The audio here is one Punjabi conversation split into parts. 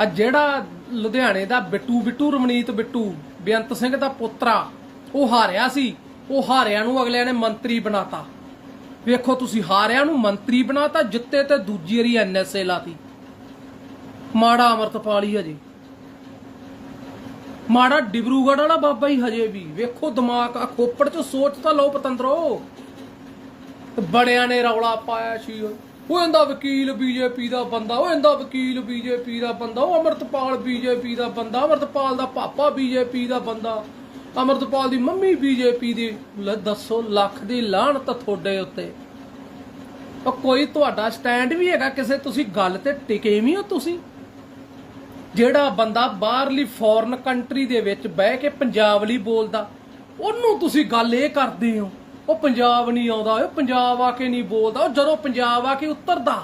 ਆ ਜਿਹੜਾ ਲੁਧਿਆਣੇ ਦਾ ਬਿੱਟੂ ਬਿੱਟੂ ਰਮਨੀਤ ਬਿੱਟੂ, ਬੇਅੰਤ ਸਿੰਘ ਦਾ ਪੁੱਤਰਾ, ਉਹ ਹਾਰਿਆ ਸੀ। ਉਹ ਹਾਰਿਆਂ ਨੂੰ ਅਗਲਿਆਂ ਨੇ ਮੰਤਰੀ ਬਣਾਤਾ। ਵੇਖੋ ਤੁਸੀਂ, ਹਾਰਿਆਂ ਨੂੰ ਮੰਤਰੀ ਬਣਾਤਾ, ਜਿੱਤੇ ਤੇ ਦੂਜੀ ਵਾਰੀ ਐਨਐਸਏ ਲਾਤੀ। ਮਾੜਾ ਅਮਰਤਪਾਲ ਹੀ ਹਜੇ ਮਾੜਾ ਡਿਬਰੂਗੜ ਵਾਲਾ ਬਾਬਾ ਹੀ ਹਜੇ ਵੀ। ਵੇਖੋ ਦਿਮਾਗ ਆ ਖੋਪੜ ਚ ਸੋਚ ਤਾਂ ਲਓ ਪਤੰਦਰੋ। ਬੜਿਆਂ ਨੇ ਰੌਲਾ ਪਾਇਆ ਸੀ ਉਹ ਇਹਦਾ ਵਕੀਲ ਬੀਜੇਪੀ ਦਾ ਬੰਦਾ, ਉਹ ਇਹਦਾ ਵਕੀਲ ਬੀਜੇਪੀ ਦਾ ਬੰਦਾ, ਉਹ ਅਮਰਤਪਾਲ ਬੀਜੇਪੀ ਦਾ ਬੰਦਾ, ਅਮਰਤਪਾਲ ਦਾ ਪਾਪਾ ਬੀਜੇਪੀ ਦਾ ਬੰਦਾ। ਅਮਰਤਪਾਲ ਦੀ ਮੰਮੀ ਬੀਜੇਪੀ ਦੀ, ਲੈ ਦੱਸੋ, ਲੱਖ ਦੀ ਲਾਹਣਤ ਤੁਹਾਡੇ ਉੱਤੇ। ਉਹ ਕੋਈ ਤੁਹਾਡਾ ਸਟੈਂਡ ਵੀ ਹੈਗਾ ਕਿਸੇ, ਤੁਸੀਂ ਗੱਲ ਤੇ ਟਿਕੇ ਵੀ ਹੋ ਤੁਸੀਂ। ਜਿਹੜਾ ਬੰਦਾ ਬਾਹਰਲੀ ਫੋਰਨ ਕੰਟਰੀ ਦੇ ਵਿੱਚ ਬਹਿ ਕੇ ਪੰਜਾਬ ਲਈ ਬੋਲਦਾ, ਉਹਨੂੰ ਤੁਸੀਂ ਗੱਲ ਇਹ ਕਰਦੇ ਹੋ ਉਹ ਪੰਜਾਬ ਨਹੀਂ ਆਉਂਦਾ ਉਹ ਪੰਜਾਬ ਆ ਕੇ ਨਹੀਂ ਬੋਲਦਾ ਜਦੋਂ ਪੰਜਾਬ ਆ ਕੇ ਉਤਰਦਾ,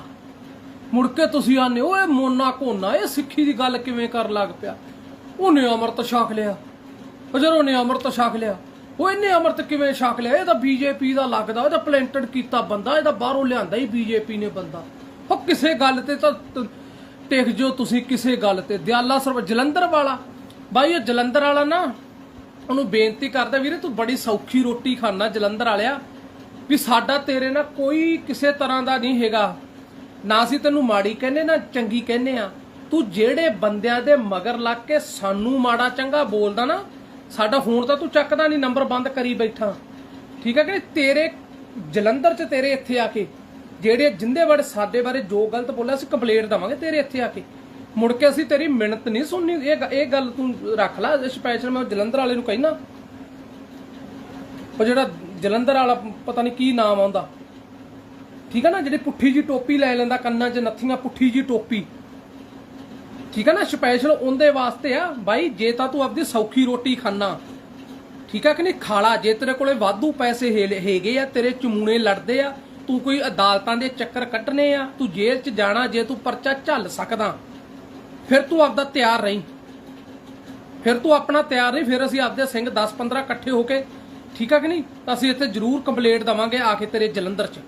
ਮੁੜ ਕੇ ਤੁਸੀਂ ਆਨੇ ਓਏ ਮੋਨਾ ਕੋਨਾ ਇਹ ਸਿੱਖੀ ਦੀ ਗੱਲ ਕਿਵੇਂ ਕਰ ਲੱਗ ਪਿਆ? ਉਹਨੇ ਅਮਰਤ ਛਕ ਲਿਆ। ਜਦੋਂ ਉਹਨੇ ਅਮਰਤ ਛਕ ਲਿਆ, ਉਹ ਇਹਨੇ ਅਮਰਤ ਕਿਵੇਂ ਛਕ ਲਿਆ? ਇਹ ਤਾਂ ਬੀਜੇਪੀ ਦਾ ਲੱਗਦਾ, ਇਹ ਤਾਂ ਪਲੈਂਟਡ ਕੀਤਾ ਬੰਦਾ, ਇਹ ਤਾਂ ਬਾਹਰੋਂ ਲਿਆਂਦਾ ਹੀ ਬੀਜੇਪੀ ਨੇ ਬੰਦਾ। ਉਹ ਕਿਸੇ ਗੱਲ ਤੇ ਤਾਂ ਤ- ਟਿਕ ਜੋ ਤੁਸੀਂ ਕਿਸੇ ਗੱਲ ਤੇ। ਦਿਆਲਾ ਸਰਵ, ਜਲੰਧਰ ਵਾਲਾ। ਬਾਈ, ਇਹ ਜਲੰਧਰ ਵਾਲਾ ਨਾ ਉਹਨੂੰ ਬੇਨਤੀ ਕਰਦਾ, ਵੀਰੇ ਤੂੰ ਬੜੀ ਸੌਖੀ ਰੋਟੀ ਖਾਣਾ ਜਲੰਧਰ ਵਾਲਿਆ, ਵੀ ਸਾਡਾ ਤੇਰੇ ਨਾਲ ਕੋਈ ਕਿਸੇ ਤਰ੍ਹਾਂ ਦਾ ਨਹੀਂ ਹੈਗਾ। ਨਾ ਅਸੀਂ ਤੈਨੂੰ ਮਾੜੀ ਕਹਿੰਦੇ, ਨਾ ਚੰਗੀ ਕਹਿੰਦੇ ਆ। ਤੂੰ ਜਿਹੜੇ ਬੰਦਿਆਂ ਦੇ ਮਗਰ ਲੱਗ ਕੇ ਸਾਨੂੰ ਮਾੜਾ ਚੰਗਾ ਬੋਲਦਾ ਨਾ, ਸਾਡਾ ਫੋਨ ਤਾਂ ਤੂੰ ਚੱਕਦਾ ਨਹੀਂ, ਨੰਬਰ ਬੰਦ ਕਰੀ ਬੈਠਾ। ਠੀਕ ਹੈ ਕਿ ਤੇਰੇ ਜਲੰਧਰ 'ਚ ਤੇਰੇ ਇੱਥੇ ਆ ਕੇ, ਜਿਹੜੇ ਜਿੰਦੇ ਬਾਰੇ ਸਾਡੇ ਬਾਰੇ ਜੋ ਗਲਤ ਬੋਲਿਆ, ਅਸੀਂ ਕੰਪਲੇਂਟ ਦਵਾਂਗੇ ਤੇਰੇ ਇੱਥੇ ਆ ਕੇ। ਮੁੜ ਕੇ ਅਸੀਂ ਤੇਰੀ ਮਿਹਨਤ ਨਹੀਂ ਸੁਣਨੀ। ਇਹ ਇਹ ਗੱਲ ਤੂੰ ਰੱਖ ਲੈ ਸਪੈਸ਼ਲ ਮੈਂ ਜਲੰਧਰ ਵਾਲੇ ਨੂੰ ਕਹਿਣਾ ਉਹ ਜਿਹੜਾ ਜਲੰਧਰ ਵਾਲਾ ਪਤਾ ਨਹੀਂ ਕੀ ਨਾਮ ਆਉਂਦਾ ਠੀਕ ਹੈ ਨਾ, ਜਿਹੜੀ ਪੁੱਠੀ ਜੀ ਟੋਪੀ ਲੈ ਲੈਂਦਾ ਕੰਨਾਂ 'ਚ ਨੱਥੀਆਂ, ਪੁੱਠੀ ਜੀ ਟੋਪੀ। ਠੀਕ ਹੈ ਨਾ ਸਪੈਸ਼ਲ ਉਹਦੇ ਵਾਸਤੇ ਆ, ਬਾਈ, ਜੇ ਤਾਂ ਤੂੰ ਆਪਦੀ ਸੌਖੀ ਰੋਟੀ ਖਾਣਾ ਠੀਕ ਆ ਕਿ ਨਹੀਂ? ਖਾਲਾ, ਜੇ ਤੇਰੇ ਕੋਲੇ ਵਾਧੂ ਪੈਸੇ ਹੈਗੇ ਆ, ਤੇਰੇ ਚਮੂਣੇ ਲੜਦੇ ਆ, ਤੂੰ ਕੋਈ ਅਦਾਲਤਾਂ ਦੇ ਚੱਕਰ ਕੱਢਣੇ ਆ, ਤੂੰ ਜੇਲ੍ਹ 'ਚ ਜਾਣਾ, ਜੇ ਤੂੰ ਪਰਚਾ ਝੱਲ ਸਕਦਾ। ਫਿਰ ਤੂੰ ਆਪਦਾ ਤਿਆਰ ਰਹੀਂ। ਫਿਰ ਤੂੰ ਆਪਣਾ ਤਿਆਰ ਨਹੀਂ ਫਿਰ ਅਸੀਂ ਆਪਦੇ ਸਿੰਘ 10 15 ਇਕੱਠੇ ਹੋ ਕੇ, ਠੀਕ ਆ ਕਿ ਨਹੀਂ? ਅਸੀਂ ਇੱਥੇ ਜ਼ਰੂਰ ਕੰਪਲੇਂਟ ਦਵਾਂਗੇ ਆ ਕੇ ਤੇਰੇ ਜਲੰਧਰ 'ਚ।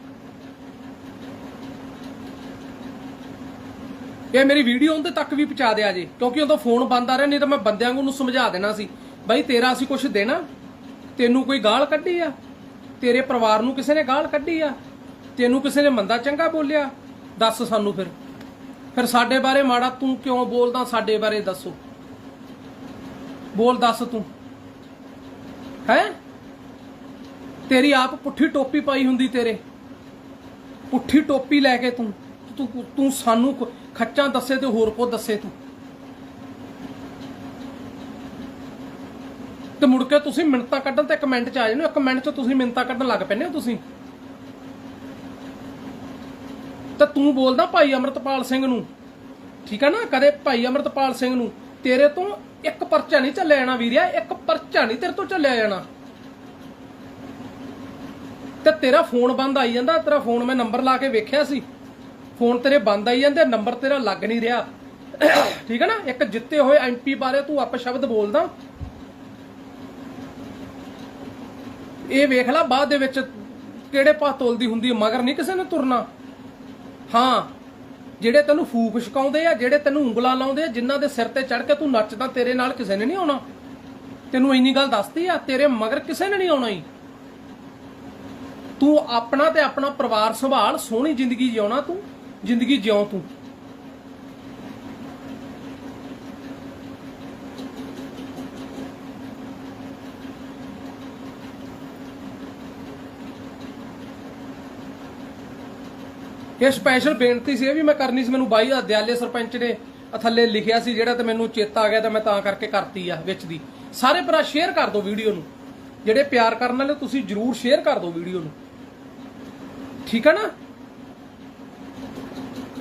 ਇਹ ਮੇਰੀ ਵੀਡੀਓ ਉਹਦੇ ਤੱਕ ਵੀ ਪਹੁੰਚਾ ਦਿਆ ਜੇ, ਕਿਉਂਕਿ ਉਦੋਂ ਫੋਨ ਬੰਦ ਆ ਰਿਹਾ, ਨਹੀਂ ਤਾਂ ਮੈਂ ਬੰਦਿਆਂ ਨੂੰ ਸਮਝਾ ਦੇਣਾ ਸੀ। ਬਾਈ ਤੇਰਾ ਅਸੀਂ ਕੁਝ ਦੇਣਾ, ਤੈਨੂੰ ਕੋਈ ਗਾਲ ਕੱਢੀ ਆ? ਤੇਰੇ ਪਰਿਵਾਰ ਨੂੰ ਕਿਸੇ ਨੇ ਗਾਲ ਕੱਢੀ ਆ? ਤੈਨੂੰ ਕਿਸੇ ਨੇ ਮੰਦਾ ਚੰਗਾ ਬੋਲਿਆ? ਦੱਸ ਸਾਨੂੰ ਫਿਰ। ਫਿਰ ਸਾਡੇ ਬਾਰੇ ਮਾੜਾ ਤੂੰ ਕਿਉਂ ਬੋਲਦਾ, ਸਾਡੇ ਬਾਰੇ ਦੱਸੋ। ਬੋਲ ਦੱਸ ਤੂੰ। ਹੈ? ਤੇਰੀ ਆਪ ਪੁੱਠੀ ਟੋਪੀ ਪਾਈ ਹੁੰਦੀ ਤੇਰੇ। ਪੁੱਠੀ ਟੋਪੀ ਲੈ ਕੇ ਤੂੰ ਤੂੰ ਤੂੰ ਸਾਨੂੰ ਕ- ਖੱਚਾਂ ਦੱਸੇ ਤੇ ਹੋਰ ਕੋ ਦੱਸੇ ਤੂੰ। ਤੇ ਮੁੜ ਕੇ ਤੁਸੀਂ ਮਿੰਟਾਂ ਕੱਢਣ ਤੇ ਕਮੈਂਟ ਚ ਆ ਜਾਂਦੇ ਹੋ, ਇੱਕ ਮਿੰਟ ਚ ਤੁਸੀਂ ਮਿੰਤਾ ਕੱਢਣ ਲੱਗ ਪੈਂਦੇ ਹੋ ਤੁਸੀਂ। ਤਾਂ ਤੂੰ ਬੋਲਦਾ ਭਾਈ ਅਮਰਤਪਾਲ ਸਿੰਘ ਨੂੰ। ਠੀਕ ਆ ਨਾ? ਕਦੇ ਭਾਈ ਅਮਰਤਪਾਲ ਸਿੰਘ ਨੂੰ। ਤੇਰੇ ਤੋਂ ਇੱਕ ਪਰਚਾ ਨਹੀਂ ਚੱਲਿਆ ਜਾਣਾ ਵੀਰਿਆ, ਇੱਕ ਪਰਚਾ ਨਹੀਂ ਤੇਰੇ ਤੋਂ ਚੱਲਿਆ ਜਾਣਾ। ਤੇ ਤੇਰਾ ਫੋਨ ਬੰਦ ਆਈ ਜਾਂਦਾ, ਤੇਰਾ ਫੋਨ ਮੈਂ ਨੰਬਰ ਲਾ ਕੇ ਵੇਖਿਆ ਸੀ। ਫੋਨ ਤੇਰੇ ਬੰਦ ਆਈ ਜਾਂਦੇ, ਨੰਬਰ ਤੇਰਾ ਲੱਗ ਨਹੀਂ ਰਿਹਾ। ਠੀਕ ਹੈ ਨਾ? ਇੱਕ ਜਿੱਤੇ ਹੋਏ ਐਮਪੀ ਬਾਰੇ ਤੂੰ ਆਪ ਸ਼ਬਦ ਬੋਲਦਾ। ਇਹ ਵੇਖ ਲੈ, ਬਾਅਦ ਦੇ ਵਿੱਚ ਕਿਹੜੇ ਪਾਸ ਤੋਲਦੀ ਹੁੰਦੀ ਮਗਰ ਨਹੀਂ ਕਿਸੇ ਨੇ ਤੁਰਨਾ। ਹਾਂ, ਜਿਹੜੇ ਤੈਨੂੰ ਫੂਕ ਛਕਾਉਂਦੇ ਆ, ਜਿਹੜੇ ਤੈਨੂੰ ਉਂਗਲਾਂ ਲਾਉਂਦੇ ਆ, ਜਿਨ੍ਹਾਂ ਦੇ ਸਿਰ ਤੇ ਚੜ ਕੇ ਤੂੰ ਨੱਚਦਾ ਤੇਰੇ ਨਾਲ ਕਿਸੇ ਨੇ ਨਹੀਂ ਆਉਣਾ। ਤੈਨੂੰ ਇੰਨੀ ਗੱਲ ਦੱਸਦੀ ਆ, ਤੇਰੇ ਮਗਰ ਕਿਸੇ ਨੇ ਨਹੀਂ ਆਉਣਾ ਹੀ ਤੂੰ ਆਪਣਾ ਤੇ ਆਪਣਾ ਪਰਿਵਾਰ ਸੰਭਾਲ, ਸੋਹਣੀ ਜ਼ਿੰਦਗੀ ਜਿਉਣਾ ਤੂੰ, ਜ਼ਿੰਦਗੀ ਜਿਉ ਤੂੰ। ਇਹ ਸਪੈਸ਼ਲ ਬੇਨਤੀ ਸੀ ਇਹ ਵੀ ਮੈਂ ਕਰਨੀ ਸੀ, ਮੈਨੂੰ ਬਾਈ ਦਿਆਲੇ ਸਰਪੰਚ ਨੇ ਥੱਲੇ ਲਿਖਿਆ ਸੀ ਜਿਹੜਾ ਤੇ ਮੈਨੂੰ ਚੇਤਾ ਆ ਗਿਆ ਤਾਂ ਮੈਂ ਤਾਂ ਕਰਕੇ ਕਰਤੀ ਆ ਵਿੱਚ ਦੀ। ਸਾਰੇ ਭਰਾ ਸ਼ੇਅਰ ਕਰ ਦਿਓ ਵੀਡੀਓ ਨੂੰ। ਜਿਹੜੇ ਪਿਆਰ ਕਰਨ ਵਾਲੇ, ਤੁਸੀਂ ਜਰੂਰ ਸ਼ੇਅਰ ਕਰ ਦਿਓ ਵੀਡੀਓ ਨੂੰ। ਠੀਕ ਹੈ ਨਾ?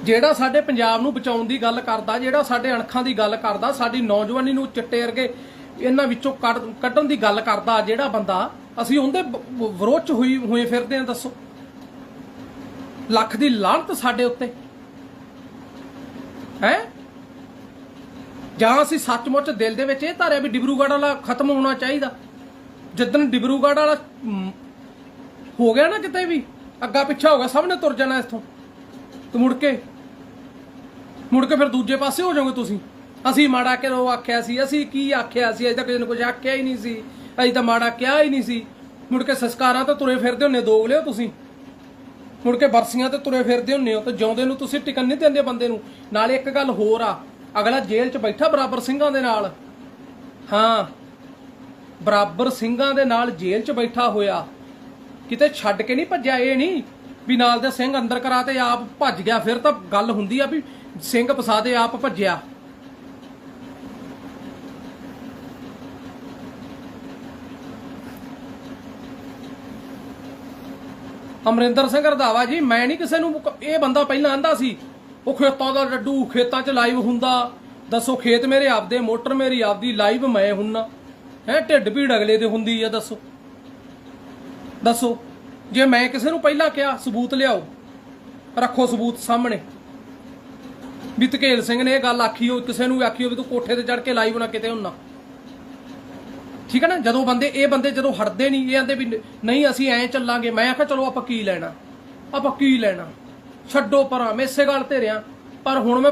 ਜਿਹੜਾ ਸਾਡੇ ਪੰਜਾਬ ਨੂੰ ਬਚਾਉਣ ਦੀ ਗੱਲ ਕਰਦਾ, ਜਿਹੜਾ ਸਾਡੇ ਅਣਖਾਂ ਦੀ ਗੱਲ ਕਰਦਾ, ਸਾਡੀ ਨੌਜਵਾਨੀ ਨੂੰ ਚਿੱਟੇ ਵਰਗੇ ਇਹਨਾਂ ਵਿੱਚੋਂ ਕੱਢ- ਕੱਢਣ ਦੀ ਗੱਲ ਕਰਦਾ ਜਿਹੜਾ ਬੰਦਾ, ਅਸੀਂ ਉਹਦੇ ਵਿਰੋਧ ਚ ਹੋਈ, ਹੋਏ ਫਿਰਦੇ ਆ, ਦੱਸੋ। ਲੱਖ ਦੀ ਲਾਹਨਤ ਸਾਡੇ ਉੱਤੇ। ਹੈ? ਜਾਂ ਅਸੀਂ ਸੱਚਮੁੱਚ ਦਿਲ ਦੇ ਵਿੱਚ ਇਹ ਧਾਰਿਆ ਵੀ ਡਿਬਰੂਗੜ੍ਹ ਵਾਲਾ ਖਤਮ ਹੋਣਾ ਚਾਹੀਦਾ। ਜਿੱਦਣ ਡਿਬਰੂਗੜ੍ਹ ਵਾਲਾ ਹੋ ਗਿਆ ਨਾ ਕਿਤੇ ਵੀ, ਅੱਗਾ ਪਿੱਛਾ ਹੋ ਗਿਆ, ਸਭ ਨੇ ਤੁਰ ਜਾਣਾ ਇੱਥੋਂ। ਤੇ ਮੁੜ ਕੇ ਮੁੜ ਕੇ ਫਿਰ ਦੂਜੇ ਪਾਸੇ ਹੋ ਜਾਓਗੇ ਤੁਸੀਂ। ਅਸੀਂ ਮਾੜਾ ਕਿਉਂ ਆਖਿਆ ਸੀ, ਅਸੀਂ ਕੀ ਆਖਿਆ ਸੀ, ਅਜੇ ਤੱਕ ਕਿਸੇ ਨੂੰ ਕੁਝ ਆਖਿਆ ਹੀ ਨਹੀਂ ਸੀ। ਅਜੇ ਤਾਂ ਮਾੜਾ ਕਿਹਾ ਹੀ ਨਹੀਂ ਸੀ। ਮੁੜ ਕੇ ਸੰਸਕਾਰਾਂ ਤਾਂ ਤੁਰੇ ਫਿਰਦੇ ਹੁੰਨੇ ਦੋਗਲੇ ਹੋ ਤੁਸੀਂ। ਮੁੜ ਕੇ ਬਰਸੀਆਂ ਤੇ ਤੁਰੇ ਫਿਰਦੇ ਹੁੰਨੇ ਹੋ ਤੇ ਜਿਉਂਦੇ ਨੂੰ ਤੁਸੀਂ ਟਿਕਣ ਨਹੀਂ ਦਿੰਦੇ ਬੰਦੇ ਨੂੰ। ਨਾਲੇ ਇੱਕ ਗੱਲ ਹੋਰ ਆ, ਅਗਲਾ ਜੇਲ੍ਹ 'ਚ ਬੈਠਾ ਬਰਾਬਰ ਸਿੰਘਾਂ ਦੇ ਨਾਲ। ਹਾਂ, ਬਰਾਬਰ ਸਿੰਘਾਂ ਦੇ ਨਾਲ ਜੇਲ੍ਹ 'ਚ ਬੈਠਾ ਹੋਇਆ। ਕਿਤੇ ਛੱਡ ਕੇ ਨਹੀਂ ਭੱਜਿਆ ਇਹ ਨਹੀਂ ਵੀ ਨਾਲ ਦੇ ਸਿੰਘ ਅੰਦਰ ਕਰਾ ਤੇ ਆਪ ਭੱਜ ਗਿਆ। ਫਿਰ ਤਾਂ ਗੱਲ ਹੁੰਦੀ ਆ ਵੀ ਸਿੰਘ ਫਸਾ ਦੇ ਆਪ ਭੱਜਿਆ। ਅਮਰਿੰਦਰ ਸਿੰਘ ਰਧਾਵਾ ਜੀ, ਮੈਂ ਨਹੀਂ ਕਿਸੇ ਨੂੰ ਇਹ ਬੰਦਾ ਪਹਿਲਾਂ ਆਂਦਾ ਸੀ, ਉਹ ਖੇਤਾਂ ਦਾ ਡੱਡੂ, ਖੇਤਾਂ 'ਚ ਲਾਈਵ ਹੁੰਦਾ। ਦੱਸੋ ਖੇਤ ਮੇਰੇ ਆਪਦੇ, ਮੋਟਰ ਮੇਰੀ ਆਪਦੀ, ਲਾਈਵ ਮੈਂ ਹੁੰਨਾ। ਹੈ, ਢਿੱਡ ਭੀੜ ਅਗਲੇ ਦੇ ਹੁੰਦੀ ਆ, ਦੱਸੋ। ਦੱਸੋ, ਜੇ ਮੈਂ ਕਿਸੇ ਨੂੰ ਪਹਿਲਾਂ ਕਿਹਾ, ਸਬੂਤ ਲਿਆਓ। ਰੱਖੋ ਸਬੂਤ ਸਾਹਮਣੇ। ਵੀ ਧਕੇਲ ਸਿੰਘ ਨੇ ਇਹ ਗੱਲ ਆਖੀ ਹੋ ਕਿਸੇ ਨੂੰ ਵੀ ਆਖੀ ਹੋਵੇ, ਤੂੰ ਕੋਠੇ ਤੇ ਚੜ ਕੇ ਲਾਈਵ ਨਾ ਕਿਤੇ ਹੁੰਨਾ। ਠੀਕ ਹੈ ਨਾ? ਜਦੋਂ ਬੰਦੇ, ਇਹ ਬੰਦੇ ਜਦੋਂ ਹਟਦੇ ਨਹੀਂ, ਇਹ ਆਂਦੇ ਵੀ ਨਹੀਂ, ਅਸੀਂ ਐਂ ਚੱਲਾਂਗੇ। ਮੈਂ ਆਖਿਆ, ਚਲੋ ਆਪਾਂ ਕੀ ਲੈਣਾ? ਆਪਾਂ ਕੀ ਲੈਣਾ? ਛੱਡੋ ਪਰਾਂ, ਮੈਂ ਇਸੇ ਗੱਲ ਤੇ ਰਿਆਂ ਪਰ ਹੁਣ ਮੈਂ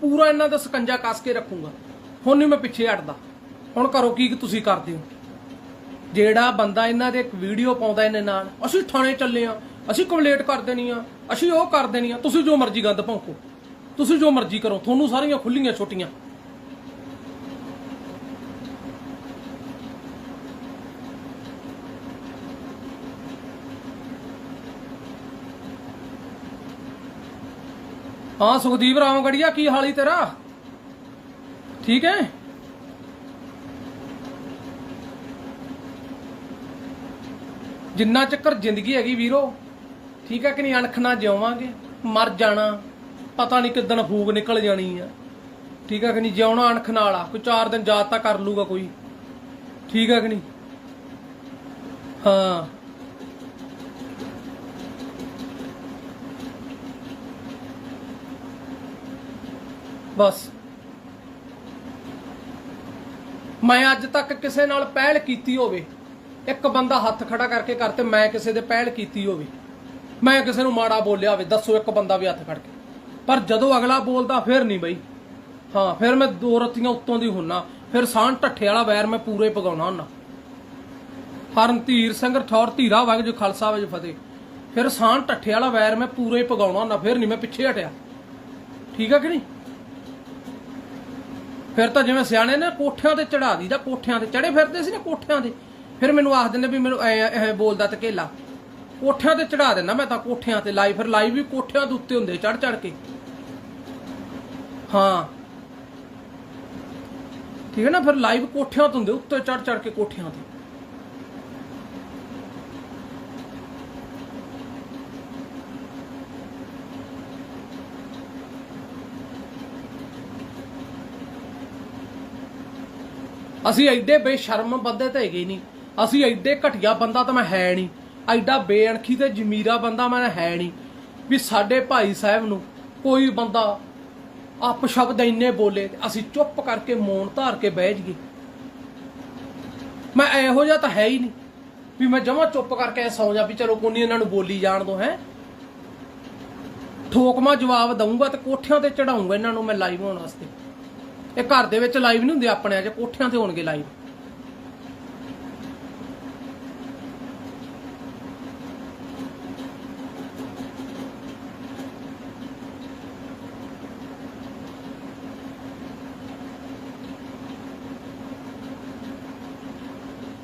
ਪੂਰਾ ਇਹਨਾਂ ਦਾ ਸਕੰਜਾ ਕੱਸ ਕੇ ਰੱਖੂੰਗਾ। ਹੁਣ ਨਹੀਂ ਮੈਂ ਪਿੱਛੇ ਹਟਦਾ। ਹੁਣ ਕਰੋ ਕੀ ਤੁਸੀਂ ਕਰਦੇ ਹੋ। ਜਿਹੜਾ ਬੰਦਾ ਇਹਨਾਂ ਦੇ ਇੱਕ ਵੀਡੀਓ ਪਾਉਂਦਾ ਇਹਨੇ ਨਾਲ, ਅਸੀਂ ਥਾਣੇ ਚੱਲੇ ਆ, ਅਸੀਂ ਕੰਪਲੇਂਟ ਕਰ ਦੇਣੀ ਆ, ਅਸੀਂ ਉਹ ਕਰ ਦੇਣੀ ਆ। ਤੁਸੀਂ ਜੋ ਮਰਜ਼ੀ ਗੰਦ ਭੌਂਕੋ। ਤੁਸੀਂ ਜੋ ਮਰਜ਼ੀ ਕਰੋ। ਤੁਹਾਨੂੰ ਸਾਰੀਆਂ ਖੁੱਲੀਆਂ ਛੋਟੀਆਂ। ਹਾਂ ਸੁਖਦੀਪ ਰਾਮਗੜੀਆ, ਕੀ ਹਾਲੀ ਤੇਰਾ? ਠੀਕ ਹੈ ਜਿੰਨਾ ਚੱਕਰ ਜ਼ਿੰਦਗੀ ਹੈਗੀ ਵੀਰੋ, ਠੀਕ ਹੈ ਕਿ ਨਹੀਂ? ਅਣਖ ਨਾਲ ਜਿਉਵਾਂਗੇ, ਮਰ ਜਾਣਾ, ਪਤਾ ਨਹੀਂ ਕਿੱਦਣ ਫੂਕ ਨਿਕਲ ਜਾਣੀ ਆ। ਠੀਕ ਹੈ ਕਿ ਨਹੀਂ? ਜਿਉਣਾ ਅਣਖ ਨਾਲ ਆ, ਕੋਈ 4 ਦਿਨ ਯਾਦ ਤਾਂ ਕਰ ਲੂਗਾ ਕੋਈ। ਠੀਕ ਹੈ ਕਿ ਨਹੀਂ? ਹਾਂ। ਬਸ। ਮੈਂ ਅੱਜ ਤੱਕ ਕਿਸੇ ਨਾਲ ਪਹਿਲ ਕੀਤੀ ਹੋਵੇ। ਇੱਕ ਬੰਦਾ ਹੱਥ ਖੜਾ ਕਰਕੇ ਕਰਤੇ ਮੈਂ ਕਿਸੇ ਦੇ ਪਹਿਲ ਕੀਤੀ ਹੋਵੇ। ਮੈਂ ਕਿਸੇ ਨੂੰ ਮਾੜਾ ਬੋਲਿਆ ਹੋਵੇ, ਦੱਸੋ ਇੱਕ ਬੰਦਾ ਵੀ ਹੱਥ ਖੜ ਕੇ। ਪਰ ਜਦੋਂ ਅਗਲਾ ਬੋਲਦਾ ਫਿਰ ਨਹੀਂ ਬਈ। ਹਾਂ, ਫਿਰ ਮੈਂ ਦੋ ਰਤੀਆਂ ਉੱਤੋਂ ਦੀ ਹੁੰਨਾ। ਫਿਰ ਸਾਨ ਢੱਠੇ ਵਾਲਾ ਵੈਰ ਮੈਂ ਪੂਰੇ ਪਗਾਉਣਾ ਹੁੰਨਾ। ਹਰਨ ਧੀਰ ਸਿੰਘ ਠੌਰ ਧੀਰਾ ਵਗ ਜੋ ਖਾਲਸਾ ਵਜ ਫਤਿਹ। ਫਿਰ ਸਾਨ ਢੱਠੇ ਵਾਲਾ ਵੈਰ ਮੈਂ ਪੂਰੇ ਪਗਾਉਣਾ ਹੁੰਨਾ, ਫਿਰ ਨਹੀਂ ਮੈਂ ਪਿੱਛੇ ਹਟਿਆ। ਠੀਕ ਆ ਕਿ ਨਹੀਂ? ਫਿਰ ਤਾਂ ਜਿਵੇਂ ਸਿਆਣੇ ਨੇ ਕੋਠਿਆਂ ਤੇ ਚੜਾ ਦੀਦਾ ਕੋਠਿਆਂ ਤੇ ਚੜੇ ਫਿਰਦੇ ਸੀ ਨਾ ਕੋਠਿਆਂ ਤੇ। ਫਿਰ ਮੈਨੂੰ ਆਖ ਦਿੰਦੇ ਵੀ ਮੈਨੂੰ ਐ ਬੋਲਦਾ ਤਕੇਲਾ। ਕੋਠਿਆਂ ਤੇ ਚੜਾ ਦਿੰਦਾ ਮੈਂ ਤਾਂ ਕੋਠਿਆਂ ਤੇ ਲਾਈਵ ਫਿਰ ਲਾਈਵ ਵੀ ਕੋਠਿਆਂ ਦੇ ਉੱਤੇ ਹੁੰਦੇ ਚੜ ਚੜ ਕੇ। ਹਾਂ। ਠੀਕ ਹੈ ਨਾ, ਫਿਰ ਲਾਈਵ ਕੋਠਿਆਂ ਤੋਂ ਹੁੰਦੇ, ਉੱਤੇ ਚੜ ਚੜ ਕੇ ਕੋਠਿਆਂ ਤੇ। ਅਸੀਂ ਐਡੇ ਬੇਸ਼ਰਮ ਬੰਦੇ ਤਾਂ ਹੈਗੇ ਨਹੀਂ। ਅਸੀਂ ਐਡੇ ਘਟੀਆ ਬੰਦਾ ਤਾਂ ਮੈਂ ਹੈ ਨਹੀਂ। ਐਡਾ ਬੇਅਣਖੀ ਤੇ ਜ਼ਮੀਰਾ ਬੰਦਾ ਮੈਂ ਹੈ ਨਹੀਂ। ਵੀ ਸਾਡੇ ਭਾਈ ਸਾਹਿਬ ਨੂੰ ਕੋਈ ਬੰਦਾ ਆਪ ਸ਼ਬਦ ਇੰਨੇ ਬੋਲੇ ਅਸੀਂ ਚੁੱਪ ਕਰਕੇ ਮੌਨ ਧਾਰ ਕੇ ਬਹਿ ਜਾਈਏ। ਮੈਂ ਇਹੋ ਜਿਹਾ ਤਾਂ ਹੈ ਹੀ ਨਹੀਂ ਵੀ ਮੈਂ ਜਮਾ ਚੁੱਪ ਕਰਕੇ ਐ ਸੌਂ ਜਾ ਵੀ ਚਲੋ ਕੋਈ ਨੀ ਇਹਨਾਂ ਨੂੰ ਬੋਲੀ ਜਾਣ ਦੋ, ਹੈ। ਠੋਕਮਾ ਜਵਾਬ ਦਊਂਗਾ ਤੇ ਕੋਠਿਆਂ ਤੇ ਚੜਾਉਂਗਾ ਇਹਨਾਂ ਨੂੰ ਮੈਂ ਲਾਈਵ ਹੋਣ ਵਾਸਤੇ। ਇਹ ਘਰ ਦੇ ਵਿੱਚ ਲਾਈਵ ਨਹੀਂ ਹੁੰਦੇ ਆਪਣੇ, ਅਜੇ ਕੋਠਿਆਂ ਤੇ ਹੋਣਗੇ ਲਾਈਵ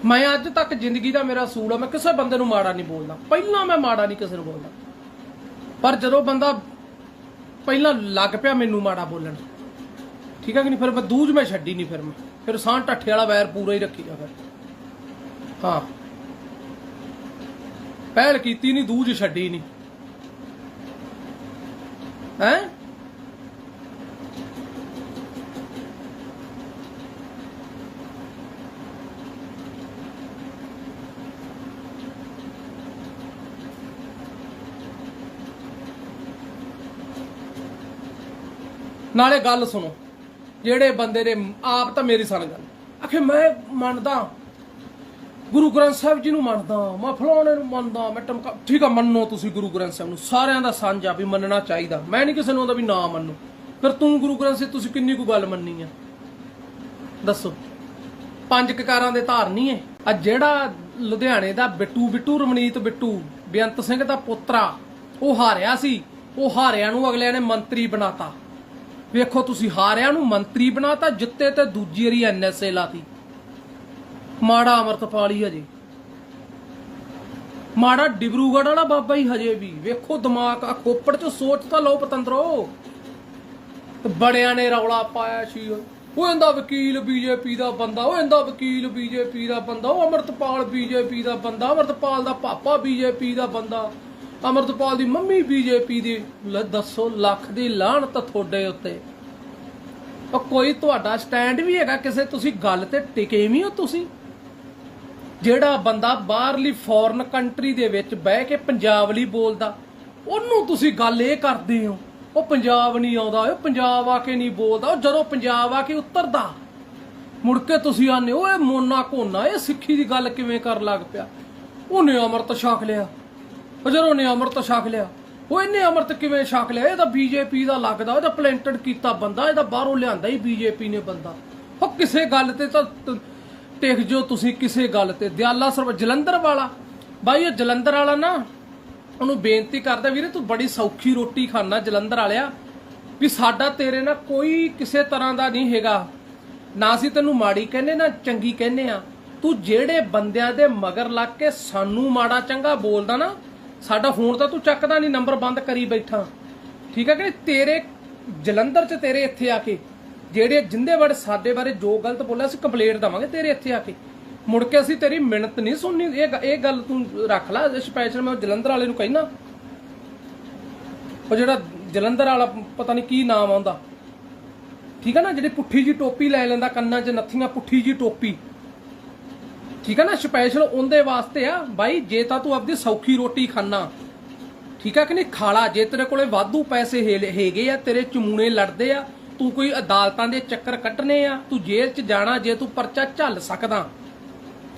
ਮੈਂ ਅੱਜ ਤੱਕ ਜ਼ਿੰਦਗੀ ਦਾ ਮੇਰਾ ਅਸੂਲ ਆ, ਮੈਂ ਕਿਸੇ ਬੰਦੇ ਨੂੰ ਮਾੜਾ ਨਹੀਂ ਬੋਲਦਾ। ਪਹਿਲਾਂ ਮੈਂ ਮਾੜਾ ਨਹੀਂ ਕਿਸੇ ਨੂੰ ਬੋਲਦਾ। ਪਰ ਜਦੋਂ ਬੰਦਾ ਪਹਿਲਾਂ ਲੱਗ ਪਿਆ ਮੈਨੂੰ ਮਾੜਾ ਬੋਲਣ। ਠੀਕ ਹੈ ਕਿ ਨਹੀਂ? ਫਿਰ ਮੈਂ ਦੂਜ ਮੈਂ ਛੱਡੀ ਨਹੀਂ ਫਿਰ ਮੈਂ। ਫਿਰ ਸਾਂ ਢੱਠੇ ਵਾਲਾ ਵੈਰ ਪੂਰਾ ਹੀ ਰੱਖੀ ਜਾ ਫਿਰ। ਹਾਂ। ਪਹਿਲ ਕੀਤੀ ਨਹੀਂ, ਦੂਜ ਛੱਡੀ ਨਹੀਂ। ਹੈ? ਨਾਲੇ ਗੱਲ ਸੁਣੋ। ਜਿਹੜੇ ਬੰਦੇ ਨੇ ਆਪ ਤਾਂ ਮੇਰੀ ਸੁਣ ਗੱਲ। ਆਖੇ ਮੈਂ ਮੰਨਦਾ। ਗੁਰੂ ਗ੍ਰੰਥ ਸਾਹਿਬ ਜੀ ਨੂੰ ਮੰਨਦਾ। ਮੈਂ ਫਲਾਣੇ ਨੂੰ ਮੰਨਦਾ। ਮੈਂ ਟਮਕਾ ਠੀਕ ਆ, ਮੰਨੋ ਤੁਸੀਂ ਗੁਰੂ ਗ੍ਰੰਥ ਸਾਹਿਬ ਨੂੰ। ਸਾਰਿਆਂ ਦਾ ਸਾਂਝਾ ਵੀ ਮੰਨਣਾ ਚਾਹੀਦਾ। ਮੈਂ ਨਹੀਂ ਕਿਸੇ ਨੂੰ ਆਂਦਾ ਵੀ ਨਾ ਮੰਨੋ। ਫਿਰ ਤੂੰ ਗੁਰੂ ਗ੍ਰੰਥ ਸਾਹਿਬ, ਤੁਸੀਂ ਕਿੰਨੀ ਕੁ ਗੱਲ ਮੰਨੀ ਆ? ਦੱਸੋ। ਪੰਜ ਕਕਾਰਾਂ ਦੇ ਧਾਰਨੀ ਏ ਆ ਜਿਹੜਾ ਲੁਧਿਆਣੇ ਦਾ ਬਿੱਟੂ ਬਿੱਟੂ, ਰਮਨੀਤ ਬਿੱਟੂ, ਬੇਅੰਤ ਸਿੰਘ ਦਾ ਪੋਤਰਾ, ਉਹ ਹਾਰਿਆ ਸੀ। ਉਹ ਹਾਰਿਆ ਨੂੰ ਅਗਲਿਆਂ ਨੇ ਮੰਤਰੀ ਬਣਾਤਾ। ਵੇਖੋ ਤੁਸੀਂ ਹਾਰਿਆ ਨੂੰ ਮੰਤਰੀ ਬਣਾਤਾ, ਜਿੱਤੇ ਤੇ ਦੂਜੀ ਵਾਰੀ ਐਨਐਸਏ ਲਾਤੀ। ਮਾੜਾ ਅਮਰਤਪਾਲ ਹਜੇ। ਮਾੜਾ ਡਿਬਰੂਗੜ੍ਹ ਵਾਲਾ ਬਾਬਾ ਹੀ ਹਜੇ ਵੀ। ਵੇਖੋ ਦਿਮਾਗ ਆ ਖੋਪੜ ਚ ਸੋਚ ਤਾਂ ਲਓ ਪਤੰਦਰੋ। ਬੜਿਆਂ ਨੇ ਰੌਲਾ ਪਾਇਆ ਸੀ ਉਹ ਇਹਦਾ ਵਕੀਲ ਬੀਜੇਪੀ ਦਾ ਬੰਦਾ, ਉਹ ਇਹਦਾ ਵਕੀਲ ਬੀਜੇਪੀ ਦਾ ਬੰਦਾ, ਉਹ ਅਮਰਤਪਾਲ ਬੀਜੇਪੀ ਦਾ ਬੰਦਾ, ਅਮਰਤਪਾਲ ਦਾ ਪਾਪਾ ਬੀਜੇਪੀ ਦਾ ਬੰਦਾ। ਅਮਰਤਪਾਲ ਦੀ ਮੰਮੀ ਬੀਜੇਪੀ ਦੀ ਦੱਸੋ, ਲੱਖ ਦੀ ਲਾਹਣਤ ਤੁਹਾਡੇ ਉੱਤੇ। ਉਹ ਕੋਈ ਤੁਹਾਡਾ ਸਟੈਂਡ ਵੀ ਹੈਗਾ, ਕਿਸੇ ਤੁਸੀਂ ਗੱਲ ਤੇ ਟਿਕੇ ਵੀ ਹੋ ਤੁਸੀਂ। ਜਿਹੜਾ ਬੰਦਾ ਬਾਹਰਲੀ ਫੋਰਨ ਕੰਟਰੀ ਦੇ ਵਿੱਚ ਬਹਿ ਕੇ ਪੰਜਾਬ ਲਈ ਬੋਲਦਾ, ਉਹਨੂੰ ਤੁਸੀਂ ਗੱਲ ਇਹ ਕਰਦੇ ਹੋ, ਉਹ ਪੰਜਾਬ ਨਹੀਂ ਆਉਂਦਾ, ਉਹ ਪੰਜਾਬ ਆ ਕੇ ਨਹੀਂ ਬੋਲਦਾ, ਉਹ ਜਦੋਂ ਪੰਜਾਬ ਆ ਕੇ ਉਤਰਦਾ, ਮੁੜ ਕੇ ਤੁਸੀਂ ਆਨੇ ਓਏ ਮੋਨਾ ਕੋਨਾ ਇਹ ਸਿੱਖੀ ਦੀ ਗੱਲ ਕਿਵੇਂ ਕਰਨ ਲੱਗ ਪਿਆ? ਉਹਨੇ ਅਮਰਤ ਛਕ ਲਿਆ। ਉਹ ਜਦੋਂ ਉਹਨੇ ਅਮਰਤ ਛਕ ਲਿਆ, ਉਹ ਇਹਨੇ ਅੰਮ੍ਰਿਤ ਕਿਵੇਂ ਛਕ ਲਿਆ? ਇਹ ਤਾਂ ਬੀਜੇਪੀ ਦਾ ਲੱਗਦਾ ਉਹਦਾ ਪਲੈਂਟਡ ਕੀਤਾ ਬੰਦਾ ਇਹਦਾ ਬਾਹਰੋਂ ਲਿਆਂਦਾ ਹੀ ਬੀਜੇਪੀ ਨੇ ਬੰਦਾ। ਉਹ ਕਿਸੇ ਗੱਲ ਤੇ ਤਾਂ ਟਿਕ ਜੋ ਤੁਸੀਂ ਕਿਸੇ ਗੱਲ ਤੇ। ਦਿਆਲਾ ਸਰਵ, ਜਲੰਧਰ ਵਾਲਾ। ਬਾਈ ਉਹ ਜਲੰਧਰ ਵਾਲਾ ਨਾ, ਉਹਨੂੰ ਬੇਨਤੀ ਕਰਦਾ, ਵੀਰੇ ਤੂੰ ਬੜੀ ਸੌਖੀ ਰੋਟੀ ਖਾਣਾ ਜਲੰਧਰ ਵਾਲਿਆ। ਵੀ ਸਾਡਾ ਤੇਰੇ ਨਾਲ ਕੋਈ ਕਿਸੇ ਤਰ੍ਹਾਂ ਦਾ ਨਹੀਂ ਹੈਗਾ। ਨਾ ਅਸੀਂ ਤੈਨੂੰ ਮਾੜੀ ਕਹਿੰਦੇ, ਨਾ ਚੰਗੀ ਕਹਿੰਦੇ ਆ। ਤੂੰ ਜਿਹੜੇ ਬੰਦਿਆਂ ਦੇ ਮਗਰ ਲੱਗ ਕੇ ਸਾਨੂੰ ਮਾੜਾ ਚੰਗਾ ਬੋਲਦਾ ਨਾ ਸਾਡਾ ਫੋਨ ਤਾਂ ਤੂੰ ਚੱਕਦਾ ਨਹੀਂ, ਨੰਬਰ ਬੰਦ ਕਰੀ ਬੈਠਾ। ਠੀਕ ਹੈ ਕਿ ਤੇਰੇ ਜਲੰਧਰ ਚ ਤੇਰੇ ਇੱਥੇ ਆ ਕੇ, ਜਿਹੜੇ ਜਿੰਦੇ ਬਾਰੇ, ਸਾਡੇ ਬਾਰੇ ਜੋ ਗਲਤ ਬੋਲਿਆ, ਅਸੀਂ ਕੰਪਲੇਂਟ ਦਵਾਂਗੇ ਤੇਰੇ ਇੱਥੇ ਆ ਕੇ। ਮੁੜ ਕੇ ਅਸੀਂ ਤੇਰੀ ਮਿਹਨਤ ਨਹੀਂ ਸੁਣਨੀ। ਇਹ ਇਹ ਗੱਲ ਤੂੰ ਰੱਖ ਲੈ ਸਪੈਸ਼ਲ ਮੈਂ ਜਲੰਧਰ ਵਾਲੇ ਨੂੰ ਕਹਿਣਾ ਉਹ ਜਿਹੜਾ ਜਲੰਧਰ ਵਾਲਾ ਪਤਾ ਨਹੀਂ ਕੀ ਨਾਮ ਆਉਂਦਾ ਠੀਕ ਹੈ ਨਾ? ਜਿਹੜੀ ਪੁੱਠੀ ਜੀ ਟੋਪੀ ਲੈ ਲੈਂਦਾ ਕੰਨਾਂ 'ਚ, ਨੱਥੀਆਂ, ਪੁੱਠੀ ਜੀ ਟੋਪੀ। ਠੀਕ ਹੈ ਨਾ ਸਪੈਸ਼ਲ ਉਹਦੇ ਵਾਸਤੇ ਆ, ਬਾਈ, ਜੇ ਤਾਂ ਤੂੰ ਆਪਦੀ ਸੌਖੀ ਰੋਟੀ ਖਾਣਾ ਠੀਕ ਆ ਕਿ ਨਹੀਂ? ਖਾਲਾ, ਜੇ ਤੇਰੇ ਕੋਲੇ ਵਾਧੂ ਪੈਸੇ ਹੈਗੇ ਆ, ਤੇਰੇ ਚਮੂਣੇ ਲੜਦੇ ਆ, ਤੂੰ ਕੋਈ ਅਦਾਲਤਾਂ ਦੇ ਚੱਕਰ ਕੱਟਨੇ ਆ, ਤੂੰ ਜੇਲ੍ਹ 'ਚ ਜਾਣਾ, ਜੇ ਤੂੰ ਪਰਚਾ ਝੱਲ ਸਕਦਾ,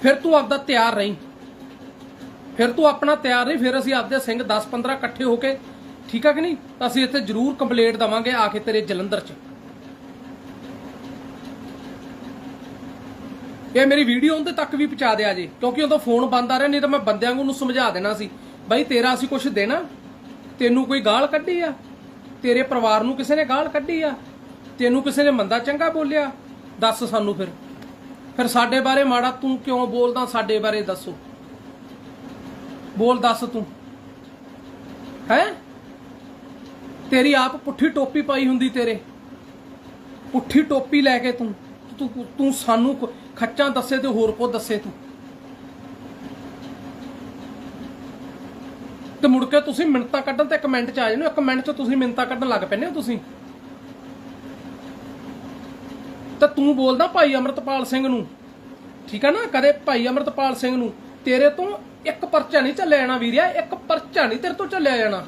ਫਿਰ ਤੂੰ ਆਪਦਾ ਤਿਆਰ ਰਹੀਂ। ਫਿਰ ਤੂੰ ਆਪਣਾ ਤਿਆਰ ਨਹੀਂ ਫਿਰ ਅਸੀਂ ਆਪਦੇ ਸਿੰਘ 10 15 ਇਕੱਠੇ ਹੋ ਕੇ, ਠੀਕ ਆ ਕਿ ਨਹੀਂ? ਅਸੀਂ ਇੱਥੇ ਜ਼ਰੂਰ ਕੰਪਲੇਂਟ ਦਵਾਂਗੇ ਆ ਕੇ ਤੇਰੇ ਜਲੰਧਰ 'ਚ। ਇਹ ਮੇਰੀ ਵੀਡੀਓ ਉਹਦੇ ਤੱਕ ਵੀ ਪਹੁੰਚਾ ਦਿਆ ਜੇ। ਕਿਉਂਕਿ ਉਦੋਂ ਫੋਨ ਬੰਦ ਆ ਰਿਹਾ, ਨਹੀਂ ਤਾਂ ਮੈਂ ਬੰਦਿਆਂ ਨੂੰ ਸਮਝਾ ਦੇਣਾ ਸੀ। ਬਾਈ ਤੇਰਾ ਅਸੀਂ ਕੁਝ ਦੇਣਾ। ਤੈਨੂੰ ਕੋਈ ਗਾਲ ਕੱਢੀ ਆ? ਤੇਰੇ ਪਰਿਵਾਰ ਨੂੰ ਕਿਸੇ ਨੇ ਗਾਲ ਕੱਢੀ ਆ? ਤੈਨੂੰ ਕਿਸੇ ਨੇ ਮੰਦਾ ਚੰਗਾ ਬੋਲਿਆ? ਦੱਸ ਸਾਨੂੰ ਫਿਰ। ਫਿਰ ਸਾਡੇ ਬਾਰੇ ਮਾੜਾ ਤੂੰ ਕਿਉਂ ਬੋਲਦਾ? ਸਾਡੇ ਬਾਰੇ ਦੱਸੋ। ਬੋਲ ਦੱਸ ਤੂੰ। ਹੈ? ਤੇਰੀ ਆਪ ਪੁੱਠੀ ਟੋਪੀ ਪਾਈ ਹੁੰਦੀ ਤੇਰੇ। ਪੁੱਠੀ ਟੋਪੀ ਲੈ ਕੇ ਤੂੰ। ਤੂੰ ਤੂੰ ਸਾਨੂੰ ਖੱਚਾਂ ਦੱਸੇ ਤੇ ਹੋਰ ਕੋ ਦੱਸੇ ਤੂੰ। ਤੇ ਮੁੜ ਕੇ ਤੁਸੀਂ ਮਿੰਟਾਂ ਕੱਢਣ ਤੇ ਕਮੈਂਟ ਚ ਆ ਜਾਂਦੇ ਹੋ, ਇੱਕ ਮਿੰਟ ਚ ਤੁਸੀਂ ਮਿੰਟਾਂ ਕੱਢਣ ਲੱਗ ਪੈਂਦੇ ਹੋ ਤੁਸੀਂ। ਤਾਂ ਤੂੰ ਬੋਲਦਾ ਭਾਈ ਅਮਰਤਪਾਲ ਸਿੰਘ ਨੂੰ, ਠੀਕ ਹੈ ਨਾ? ਕਦੇ ਭਾਈ ਅਮਰਤਪਾਲ ਸਿੰਘ ਨੂੰ, ਤੇਰੇ ਤੋਂ ਇੱਕ ਪਰਚਾ ਨਹੀਂ ਚੱਲਿਆ ਜਾਣਾ ਵੀਰਿਆ, ਇੱਕ ਪਰਚਾ ਨਹੀਂ ਤੇਰੇ ਤੋਂ ਚੱਲਿਆ ਜਾਣਾ।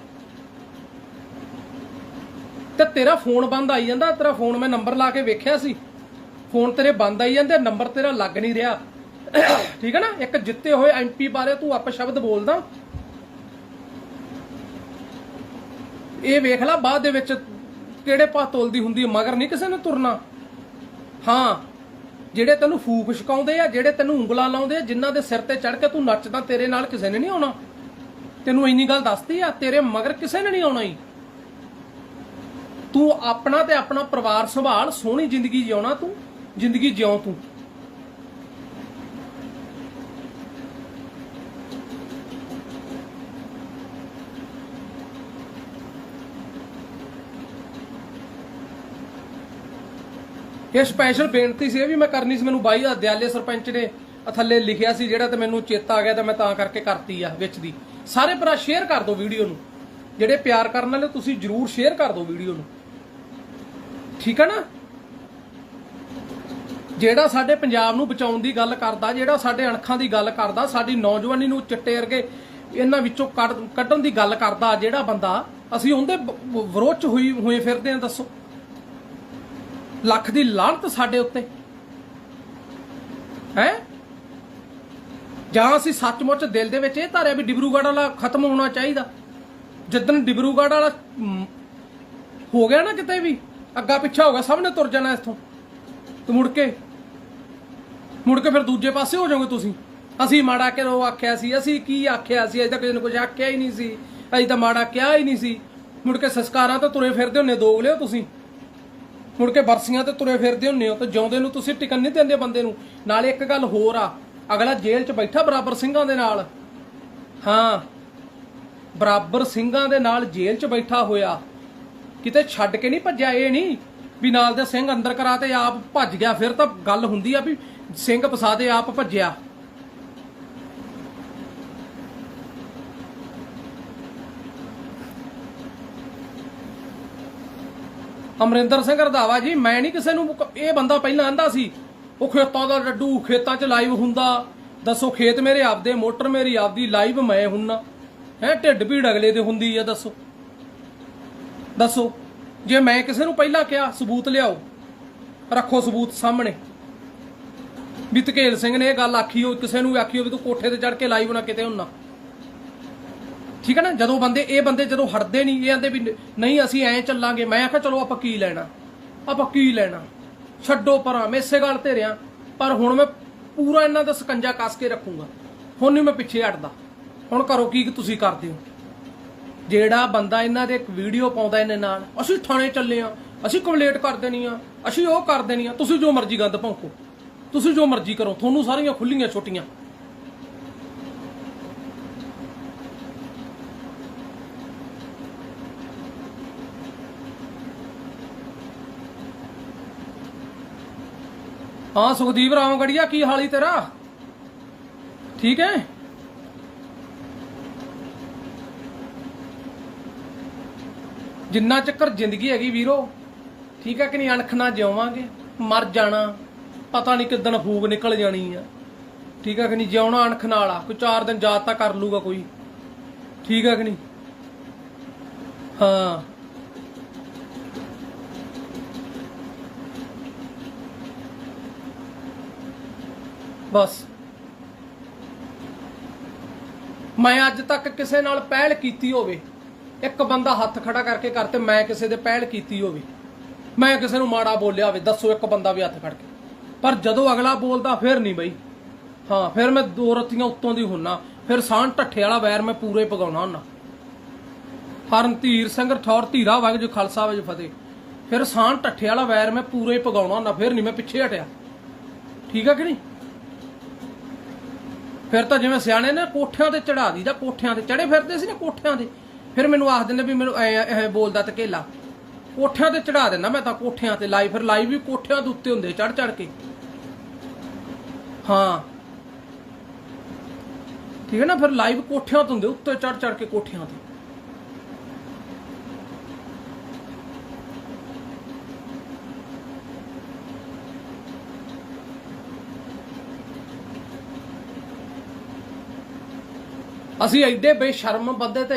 ਤੇ ਤੇਰਾ ਫੋਨ ਬੰਦ ਆਈ ਜਾਂਦਾ, ਤੇਰਾ ਫੋਨ ਮੈਂ ਨੰਬਰ ਲਾ ਕੇ ਵੇਖਿਆ ਸੀ। ਫੋਨ ਤੇਰੇ ਬੰਦ ਆਈ ਜਾਂਦੇ, ਨੰਬਰ ਤੇਰਾ ਲੱਗ ਨਹੀਂ ਰਿਹਾ। ਠੀਕ ਹੈ ਨਾ? ਇੱਕ ਜਿੱਤੇ ਹੋਏ ਐਮਪੀ ਬਾਰੇ ਤੂੰ ਅਪਸ਼ਬਦ ਬੋਲਦਾ। ਇਹ ਵੇਖ ਲੈ, ਬਾਅਦ ਦੇ ਵਿੱਚ ਕਿਹੜੇ ਪਾ ਤੋਲਦੀ ਹੁੰਦੀ ਮਗਰ ਨਹੀਂ ਕਿਸੇ ਨੇ ਤੁਰਨਾ। ਹਾਂ, ਜਿਹੜੇ ਤੈਨੂੰ ਫੂਕ ਛਕਾਉਂਦੇ ਆ, ਜਿਹੜੇ ਤੈਨੂੰ ਉਂਗਲਾਂ ਲਾਉਂਦੇ ਆ, ਜਿਨ੍ਹਾਂ ਦੇ ਸਿਰ ਤੇ ਚੜ ਕੇ ਤੂੰ ਨੱਚਦਾ, ਤੇਰੇ ਨਾਲ ਕਿਸੇ ਨੇ ਨਹੀਂ ਆਉਣਾ। ਤੈਨੂੰ ਇੰਨੀ ਗੱਲ ਦੱਸਦੀ ਆ, ਤੇਰੇ ਮਗਰ ਕਿਸੇ ਨੇ ਨਹੀਂ ਆਉਣਾ ਹੀ ਤੂੰ ਆਪਣਾ ਤੇ ਆਪਣਾ ਪਰਿਵਾਰ ਸੰਭਾਲ, ਸੋਹਣੀ ਜ਼ਿੰਦਗੀ ਜਿਉਣਾ ਤੂੰ। ਜ਼ਿੰਦਗੀ ਜਿਉ ਤੂੰ। ਇਹ ਸਪੈਸ਼ਲ ਬੇਨਤੀ ਸੀ ਇਹ ਵੀ ਮੈਂ ਕਰਨੀ ਸੀ, ਮੈਨੂੰ ਬਾਈ ਦਿਆਲੇ ਸਰਪੰਚ ਨੇ ਥੱਲੇ ਲਿਖਿਆ ਸੀ, ਜਿਹੜਾ ਤੇ ਮੈਨੂੰ ਚੇਤਾ ਆ ਗਿਆ ਤਾਂ ਮੈਂ ਤਾਂ ਕਰਕੇ ਕਰਤੀ ਆ ਵਿੱਚ ਦੀ। ਸਾਰੇ ਭਰਾ ਸ਼ੇਅਰ ਕਰ ਦਿਓ ਵੀਡੀਓ ਨੂੰ। ਜਿਹੜੇ ਪਿਆਰ ਕਰਨ ਵਾਲੇ, ਤੁਸੀਂ ਜਰੂਰ ਸ਼ੇਅਰ ਕਰ ਦਿਓ ਵੀਡੀਓ ਨੂੰ। ਠੀਕ ਹੈ ਨਾ? ਜਿਹੜਾ ਸਾਡੇ ਪੰਜਾਬ ਨੂੰ ਬਚਾਉਣ ਦੀ ਗੱਲ ਕਰਦਾ, ਜਿਹੜਾ ਸਾਡੇ ਅਣਖਾਂ ਦੀ ਗੱਲ ਕਰਦਾ, ਸਾਡੀ ਨੌਜਵਾਨੀ ਨੂੰ ਚਿੱਟੇ ਵਰਗੇ ਇਹਨਾਂ ਵਿੱਚੋਂ ਕੱਢਣ ਦੀ ਗੱਲ ਕਰਦਾ ਜਿਹੜਾ ਬੰਦਾ, ਅਸੀਂ ਉਹਦੇ ਵਿਰੋਧ ਚ ਹੋਈ, ਹੋਏ ਫਿਰਦੇ ਆ ਦੱਸੋ। ਲੱਖ ਦੀ ਲਾਹਨਤ ਸਾਡੇ ਉੱਤੇ। ਹੈ? ਜਾਂ ਅਸੀਂ ਸੱਚਮੁੱਚ ਦਿਲ ਦੇ ਵਿੱਚ ਇਹ ਧਾਰਿਆ ਵੀ ਡਿਬਰੂਗੜ੍ਹ ਵਾਲਾ ਖਤਮ ਹੋਣਾ ਚਾਹੀਦਾ। ਜਿੱਦਣ ਡਿਬਰੂਗੜ੍ਹ ਵਾਲਾ ਹੋ ਗਿਆ ਨਾ ਕਿਤੇ ਵੀ, ਅੱਗਾ ਪਿੱਛਾ ਹੋ ਗਿਆ, ਸਭ ਨੇ ਤੁਰ ਜਾਣਾ ਇੱਥੋਂ। ਤੇ ਮੁੜ ਕੇ ਮੁੜ ਕੇ ਫਿਰ ਦੂਜੇ ਪਾਸੇ ਹੋ ਜਾਓਗੇ ਤੁਸੀਂ। ਅਸੀਂ ਮਾੜਾ ਕਿਉਂ ਆਖਿਆ ਸੀ? ਅਸੀਂ ਕੀ ਆਖਿਆ ਸੀ? ਅਜੇ ਤੱਕ ਕਿਸੇ ਨੇ ਕੁਝ ਆਖਿਆ ਹੀ ਨਹੀਂ ਸੀ। ਅਜੇ ਤਾਂ ਮਾੜਾ ਕਿਹਾ ਹੀ ਨਹੀਂ ਸੀ। ਮੁੜ ਕੇ ਸੰਸਕਾਰਾਂ ਤੇ ਤੁਰੇ ਫਿਰਦੇ ਹੁੰਨੇ ਦੋਗਲੇ ਹੋ ਤੁਸੀਂ। ਮੁੜ ਕੇ ਬਰਸੀਆਂ ਤੇ ਤੁਰੇ ਫਿਰਦੇ ਹੁੰਨੇ ਹੋ ਤੇ ਜਿਉਂਦੇ ਨੂੰ ਤੁਸੀਂ ਟਿਕਣ ਨਹੀਂ ਦਿੰਦੇ ਬੰਦੇ ਨੂੰ। ਨਾਲੇ ਇੱਕ ਗੱਲ ਹੋਰ ਆ, ਅਗਲਾ ਜੇਲ੍ਹ 'ਚ ਬੈਠਾ ਬਰਾਬਰ ਸਿੰਘਾਂ ਦੇ ਨਾਲ। ਹਾਂ, ਬਰਾਬਰ ਸਿੰਘਾਂ ਦੇ ਨਾਲ ਜੇਲ੍ਹ 'ਚ ਬੈਠਾ ਹੋਇਆ। ਕਿਤੇ ਛੱਡ ਕੇ ਨਹੀਂ ਭੱਜਿਆ, ਇਹ ਨਹੀਂ? ਵੀ ਨਾਲ ਦੇ ਸਿੰਘ ਅੰਦਰ ਕਰਾ ਤੇ ਆਪ ਭੱਜ ਗਿਆ। ਫਿਰ ਤਾਂ ਗੱਲ ਹੁੰਦੀ ਆ ਵੀ ਸਿੰਘ ਫਸਾ ਦੇ ਆਪ ਭੱਜਿਆ। ਅਮਰਿੰਦਰ ਸਿੰਘ ਰਧਾਵਾ ਜੀ, ਮੈਂ ਨਹੀਂ ਕਿਸੇ ਨੂੰ ਇਹ ਬੰਦਾ ਪਹਿਲਾਂ ਆਂਦਾ ਸੀ, ਉਹ ਖੇਤਾਂ ਦਾ ਡੱਡੂ, ਖੇਤਾਂ 'ਚ ਲਾਈਵ ਹੁੰਦਾ। ਦੱਸੋ ਖੇਤ ਮੇਰੇ ਆਪਦੇ, ਮੋਟਰ ਮੇਰੀ ਆਪਦੀ, ਲਾਈਵ ਮੈਂ ਹੁੰਨਾ। ਹੈ, ਢਿੱਡ ਭੀੜ ਅਗਲੇ ਦੇ ਹੁੰਦੀ ਆ, ਦੱਸੋ। ਦੱਸੋ। ਜੇ ਮੈਂ ਕਿਸੇ ਨੂੰ ਪਹਿਲਾਂ ਕਿਹਾ, ਸਬੂਤ ਲਿਆਓ, ਰੱਖੋ ਸਬੂਤ ਸਾਹਮਣੇ। ਵੀ ਧਕੇਲ ਸਿੰਘ ਨੇ ਇਹ ਗੱਲ ਆਖੀ ਹੋ ਕਿਸੇ ਨੂੰ ਵੀ ਆਖੀ ਹੋ ਵੀ ਤੂੰ ਕੋਠੇ ਤੇ ਚੜ ਕੇ ਲਾਈਵ ਨਾ ਕਿਤੇ ਹੁੰਨਾ। ਠੀਕ ਹੈ ਨਾ? ਜਦੋਂ ਬੰਦੇ, ਇਹ ਬੰਦੇ ਜਦੋਂ ਹਟਦੇ ਨਹੀਂ, ਇਹ ਆਂਦੇ ਵੀ ਨਹੀਂ, ਅਸੀਂ ਐਂ ਚੱਲਾਂਗੇ। ਮੈਂ ਆਖਿਆ, ਚਲੋ ਆਪਾਂ ਕੀ ਲੈਣਾ? ਆਪਾਂ ਕੀ ਲੈਣਾ? ਛੱਡੋ ਪਰਾਂ, ਮੈਂ ਇਸੇ ਗੱਲ ਤੇ ਰਿਆਂ ਪਰ ਹੁਣ ਮੈਂ ਪੂਰਾ ਇਹਨਾਂ ਦਾ ਸਕੰਜਾ ਕੱਸ ਕੇ ਰੱਖੂੰਗਾ। ਹੁਣ ਨਹੀਂ ਮੈਂ ਪਿੱਛੇ ਹਟਦਾ। ਹੁਣ ਕਰੋ ਕੀ ਤੁਸੀਂ ਕਰਦੇ ਹੋ। ਜਿਹੜਾ ਬੰਦਾ ਇਹਨਾਂ ਦੇ ਇੱਕ ਵੀਡੀਓ ਪਾਉਂਦਾ ਇਹਨੇ ਨਾਲ, ਅਸੀਂ ਥਾਣੇ ਚੱਲੇ ਆ, ਅਸੀਂ ਕੰਪਲੇਂਟ ਕਰ ਦੇਣੀ ਆ, ਅਸੀਂ ਉਹ ਕਰ ਦੇਣੀ ਆ, ਤੁਸੀਂ ਜੋ ਮਰਜ਼ੀ ਗੰਦ ਭੌਂਕੋ, ਤੁਸੀਂ ਜੋ ਮਰਜ਼ੀ ਕਰੋ, ਤੁਹਾਨੂੰ ਸਾਰੀਆਂ ਖੁੱਲੀਆਂ ਛੁੱਟੀਆਂ। ਹਾਂ, ਸੁਖਦੀਪ ਰਾਮਗੜੀਆ, ਕੀ ਹਾਲੀ ਤੇਰਾ? ਠੀਕ ਹੈ ਜਿੰਨਾ ਚੱਕਰ ਜ਼ਿੰਦਗੀ ਹੈਗੀ ਵੀਰੋ, ਠੀਕ ਹੈ ਕਿ ਨਹੀਂ? ਅਣਖ ਨਾਲ ਜਿਉਵਾਂਗੇ, ਮਰ ਜਾਣਾ, ਪਤਾ ਨਹੀਂ ਕਿੱਦਣ ਫੂਕ ਨਿਕਲ ਜਾਣੀ ਆ। ਠੀਕ ਹੈ ਕਿ ਨਹੀਂ? ਜਿਉਣਾ ਅਣਖ ਨਾਲ ਆ, ਕੋਈ 4 ਦਿਨ ਯਾਦ ਤਾਂ ਕਰ ਲੂਗਾ ਕੋਈ। ਠੀਕ ਹੈ ਕਿ ਨਹੀਂ? ਹਾਂ। ਬਸ। ਮੈਂ ਅੱਜ ਤੱਕ ਕਿਸੇ ਨਾਲ ਪਹਿਲ ਕੀਤੀ ਹੋਵੇ। ਇੱਕ ਬੰਦਾ ਹੱਥ ਖੜਾ ਕਰਕੇ ਕਰਤੇ ਮੈਂ ਕਿਸੇ ਦੇ ਪਹਿਲ ਕੀਤੀ ਹੋਵੇ, ਮੈਂ ਕਿਸੇ ਨੂੰ ਮਾੜਾ ਬੋਲਿਆ ਹੋਵੇ, ਦੱਸੋ ਇੱਕ ਬੰਦਾ ਵੀ ਹੱਥ ਖੜ ਕੇ। ਪਰ ਜਦੋਂ ਅਗਲਾ ਬੋਲਦਾ ਫਿਰ ਨਹੀਂ ਬਈ। ਹਾਂ, ਫਿਰ ਮੈਂ ਦੋ ਰਤੀਆਂ ਉੱਤੋਂ ਦੀ ਹੁੰਨਾ, ਫਿਰ ਸਾਂ ਢੱਠੇ ਵਾਲਾ ਵੈਰ ਮੈਂ ਪੂਰੇ ਪਗਾਉਣਾ ਹੁੰਨਾ। ਹਰਨ ਧੀਰ ਸਿੰਘ ਠੌਰ ਧੀਰਾ ਵਗ ਖਾਲਸਾ ਵਜ ਫਤਿਹ। ਫਿਰ ਸਾਂ ਢੱਠੇ ਵਾਲਾ ਵੈਰ ਮੈਂ ਪੂਰੇ ਪਗਾਉਣਾ ਹੁੰਨਾ, ਫਿਰ ਨਹੀਂ ਮੈਂ ਪਿੱਛੇ ਹਟਿਆ। ਠੀਕ ਆ ਕਿ ਨਹੀਂ? ਫਿਰ ਤਾਂ ਜਿਵੇਂ ਸਿਆਣੇ ਨੇ ਕੋਠਿਆਂ ਤੇ ਚੜਾ ਦੀ ਜਾਂ ਕੋਠਿਆਂ ਤੇ ਚੜੇ ਫਿਰਦੇ ਸੀ ਨਾ ਕੋਠਿਆਂ ਤੇ ਫਿਰ ਮੈਨੂੰ ਆਖ ਦਿੰਦੇ ਵੀ ਮੈਨੂੰ ਐ ਐ ਬੋਲਦਾ ਧਕੇਲਾ। ਕੋਠਿਆਂ ਤੇ ਚੜਾ ਦਿੰਦਾ ਮੈਂ ਤਾਂ, ਕੋਠਿਆਂ ਤੇ ਲਾਈਵ ਫਿਰ ਲਾਈਵ ਵੀ ਕੋਠਿਆਂ ਦੇ ਉੱਤੇ ਹੁੰਦੇ ਚੜ ਚੜ ਕੇ। ਹਾਂ। ਠੀਕ ਹੈ ਨਾ, ਫਿਰ ਲਾਈਵ ਕੋਠਿਆਂ ਤੋਂ ਹੁੰਦੇ, ਉੱਤੇ ਚੜ ਚੜ ਕੇ ਕੋਠਿਆਂ ਤੇ। ਅਸੀਂ ਐਡੇ ਬੇਸ਼ਰਮ ਬੰਦੇ ਤੇ